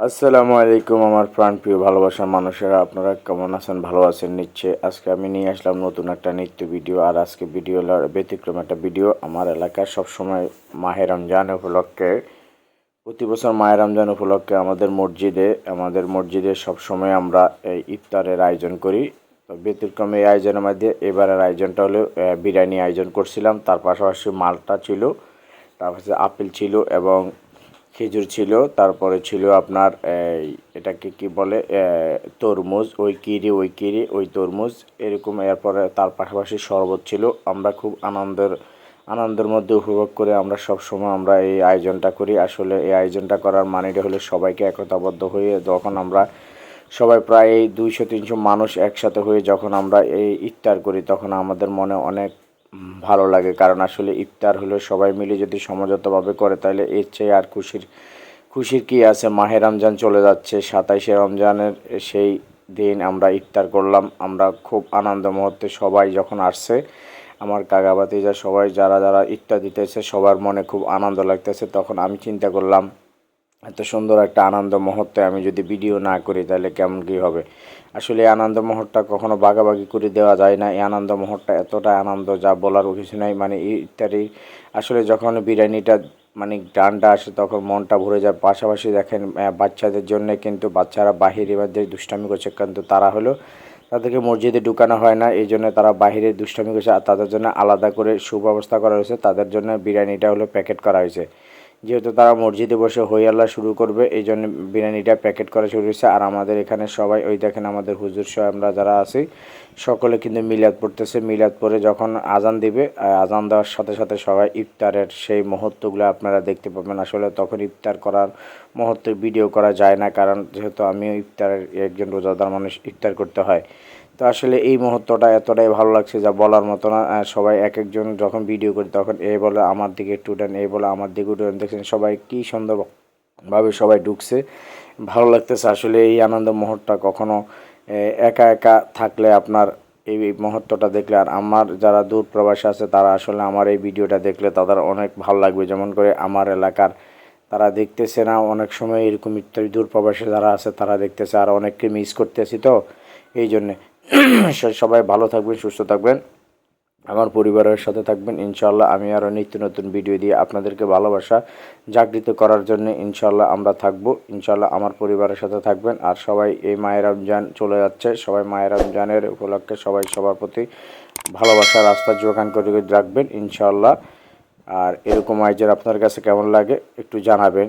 আসসালামু আলাইকুম আমার প্রাণপ্রিয় ভালোবাসার মানুষেরা, আপনারা কেমন আছেন? ভালো আছেন নিচ্ছে আজকে আমি নিয়ে আসলাম নতুন একটা নিত্য ভিডিও, আর আজকে ভিডিও ব্যতিক্রম একটা ভিডিও। আমার এলাকায় সবসময় মাহে রমজান উপলক্ষে, প্রতি বছর মায়ের রমজান উপলক্ষে আমাদের মসজিদে আমাদের মসজিদে সবসময় আমরা এই ইফতারের আয়োজন করি। তো ব্যতিক্রম এই আয়োজনের মধ্যে এবারের আয়োজনটা হলো বিরিয়ানি আয়োজন করছিলাম। তার পাশাপাশি মালটা ছিল তারপরে আপেল ছিল এবং খেজুর ছিল, তারপরে ছিল আপনার এটাকে কি বলে তরমুজ, ওই কিরি ওই কিরি, ওই তরমুজ, এরকম, এরপরে তার পাশাপাশি শরবত ছিল। আমরা খুব আনন্দের আনন্দের মধ্যে উপভোগ করে আমরা সব সময় আমরা এই আয়োজনটা করি। আসলে এই আয়োজনটা করার মানেটা হলো সবাইকে একতাবদ্ধ হয়ে যখন আমরা সবাই প্রায় দুইশো, তিনশো মানুষ একসাথে হয়ে যখন আমরা এই ইফতার করি, তখন আমাদের মনে অনেক ভালো লাগে, কারণ আসলে ইফতার হলে সবাই মিলে যদি সমঝোতভাবে করে, তাহলে এর চেয়ে আর খুশির খুশির কি আছে? মাহে রমজান চলে যাচ্ছে, সাতাইশে রমজানের সেই দিন আমরা ইফতার করলাম। আমরা খুব আনন্দ মুহূর্তে সবাই যখন আসছে, আমার কাকা ভাতিজা সবাই যারা যারা ইফতার দিতেছে, সবার মনে খুব আনন্দ লাগতেছে। তখন আমি চিন্তা করলাম এত সুন্দর একটা আনন্দ মুহূর্তে আমি যদি ভিডিও না করি, তাহলে কেমন কী হবে? আসলে আনন্দ মুহূর্তটা কখনো বাগাবাগি করে দেওয়া যায় না। এই আনন্দ মুহূর্তটা এতটা আনন্দ যা বলার কিছু নাই। মানে ইত্যাদি। আসলে যখন বিরিয়ানিটা মানে গানটা আসে, তখন মনটা ভরে যায়। পাশাপাশি দেখেন বাচ্চাদের জন্য কিন্তু বাচ্চারা বাহিরে মধ্যে দুষ্টামি করছে, কিন্তু তারা হলো তাদেরকে মসজিদে ঢুকানো হয় না। এই জন্য তারা বাহিরে দুষ্টামি করছে। আর তাদের জন্য আলাদা করে সুব্যবস্থা করা হয়েছে। তাদের জন্য বিরিয়ানিটা হলো প্যাকেট করা হয়েছে। যেহেতু তারা মসজিদে বসে হই আল্লাহ শুরু করবে, এই জন্য বিরিয়ানিটা প্যাকেট করা শুরু হয়েছে। আর আমাদের এখানে সবাই, ওই দেখেন আমাদের হুজুর সহ আমরা যারা আছি, সকলে কিন্তু মিলাদ পড়তেছে। মিলাদ পড়ে যখন আজান দিবে আজান দেওয়ার সাথে সাথে সবাই ইফতারের সেই মুহূর্তগুলো আপনারা দেখতে পাবেন। আসলে তখন ইফতার করার মুহূর্তে ভিডিও করা যায় না, কারণ যেহেতু আমিও ইফতারের একজন রোজাদার মানুষ, ইফতার করতে হয়। তো আসলে এই মুহূর্তটা এতটাই ভালো লাগছে যা বলার মতো না। সবাই এক একজন যখন ভিডিও করি তখন এ বলে আমার দিকে উঠেন, এ বলে আমার দিকে উঠেন। দেখছেন সবাই কী সুন্দরভাবে সবাই ঢুকছে। ভালো লাগতেছে আসলে এই আনন্দ মুহূর্তটা কখনো একা একা থাকলে আপনার এই এই মুহূর্তটা দেখলে আর আমার যারা দূর প্রবাসী আছে তারা আসলে আমার এই ভিডিওটা দেখলে তাদের অনেক ভালো লাগবে। যেমন করে আমার এলাকার তারা দেখতেছে না, অনেক সময় এরকম দূর প্রবাসী যারা আছে তারা দেখতেছে আর অনেককে মিস করতেছি তো। এই জন্যে সবাই ভালো থাকবেন, সুস্থ থাকবেন। আমার পরিবারের সাথে থাকবেন। ইনশাল্লাহ আমি আরও নিত্য নতুন ভিডিও দিয়ে আপনাদেরকে ভালোবাসা জাগৃত করার জন্য ইনশাল্লাহ আমরা থাকব। ইনশাল্লাহ আমার পরিবারের সাথে থাকবেন। আর সবাই এই মায়ের রমজান চলে যাচ্ছে। সবাই মায়ের রমজানের উপলক্ষে সবাই সবার প্রতি ভালোবাসার রাস্তা যোগান করে রাখবেন ইনশাল্লাহ আর এরকম আইজের আপনার কাছে কেমন লাগে একটু জানাবেন।